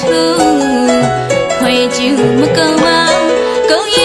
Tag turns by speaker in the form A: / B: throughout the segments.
A: ထူခွေကျူမကုန်မကုန်ရ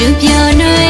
A: được giờ nơi